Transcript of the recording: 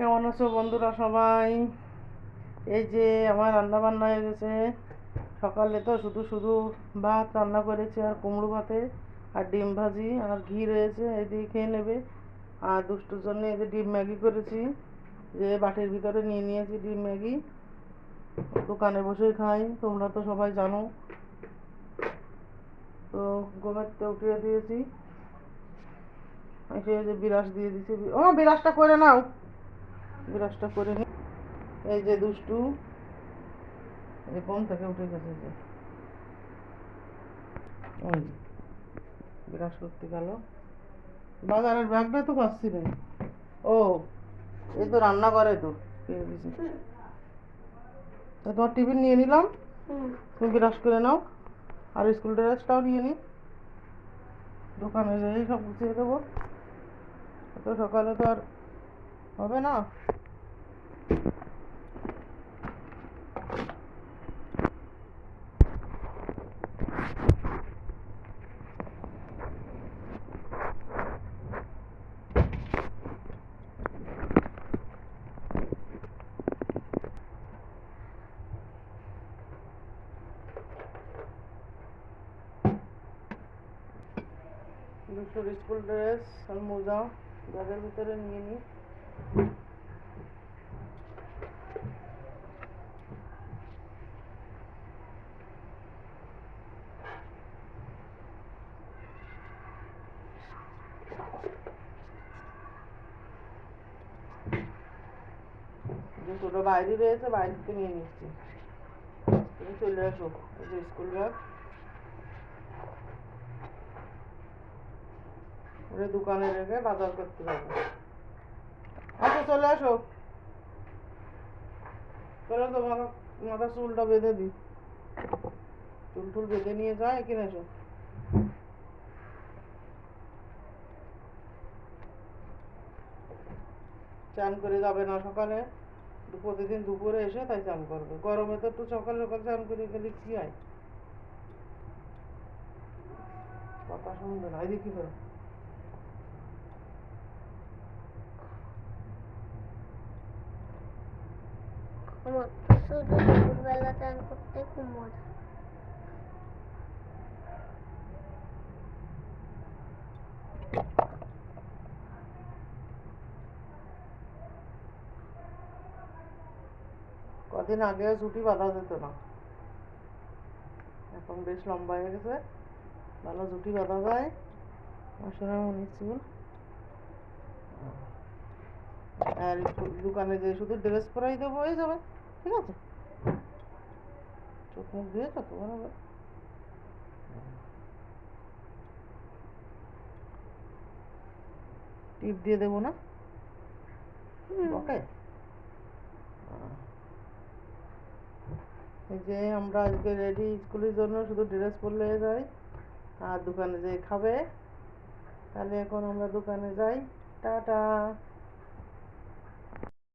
কেমন আছো বন্ধুরা সবাই? এই যে আমার রান্না বান্না হয়ে গেছে। সকালে তো শুধু শুধু ভাত রান্না করেছি আর কুমড়ো ভাতে আর ডিম ভাজি আর ঘি রয়েছে, এই দিয়ে খেয়ে নেবে। আর দুষ্টুর জন্য এই যে ডিম ম্যাগি করেছি। যে বাটির ভিতরে নিয়ে নিয়েছি ডিম ম্যাগি। দোকানে বসেই খাই, তোমরা তো সবাই জানো। তো ঘুমাতে উঠিয়ে দিয়েছি। এসে যে বিরাস দিয়ে দিছি ও বিরাসটা করে নাও। বিরাসটা করে নি। এই যে দুষ্টু এই কোন থেকে উঠে গেছে যে? ওই যে, করতে গেল। বাজারের ব্যাগটা তো পাচ্ছি না। ও এই তো রান্না করে তো। তোমার টিফিন নিয়ে নিলাম। তুমি বিরাস করে নাও। আর স্কুল ড্রেসটাও নিয়ে নি। দোকানে যেয়েই সব গুছিয়ে দেবো। এত সকালে তো আর হবে না। দুশোর স্কুল ড্রেস আর মোজা ব্যাগের ভিতরে নিয়ে নিই দুটোটা বাইরে রয়েছে, বাইরে থেকে নিয়ে নিচ্ছি। তুমি চলে আসো যে স্কুল ব্যাগ দোকানে রেখে বাজার করতে আচ্ছা চলে আসো। চলো তো, মাথা, মাথার চুলটা বেঁধে দিই। চুল টুল বেঁধে নিয়ে যায় কিনে এসো। চান করে যাবে না সকালে। প্রতিদিন দুপুরে এসে তাই চান করবে। গরমে তো একটু সকাল সকাল চান করে গেলে কি হয়? কথা শুনবে না। এই কি করে? আমার তো শুধু দুপুরবেলা চান করতে খুব মজা। কদিন আগেও ছুটি বাঁধা যেত না। এখন বেশ লম্বা হয়ে গেছে। ভালো ছুটি বাঁধা যায় আসলে মনে চুল আর দোকানে যে শুধু ড্রেস পরাই দেবো হয়ে যাবে ঠিক আছে? চোখ মুখ দিয়ে চোখ বানাবে টিপ দিয়ে দেবো না? ওকে এই যে আমরা আজকে রেডি স্কুলের জন্য শুধু ড্রেস পরলে যাই আর দোকানে যেয়ে খাবে। তাহলে এখন আমরা দোকানে যাই। টাটা!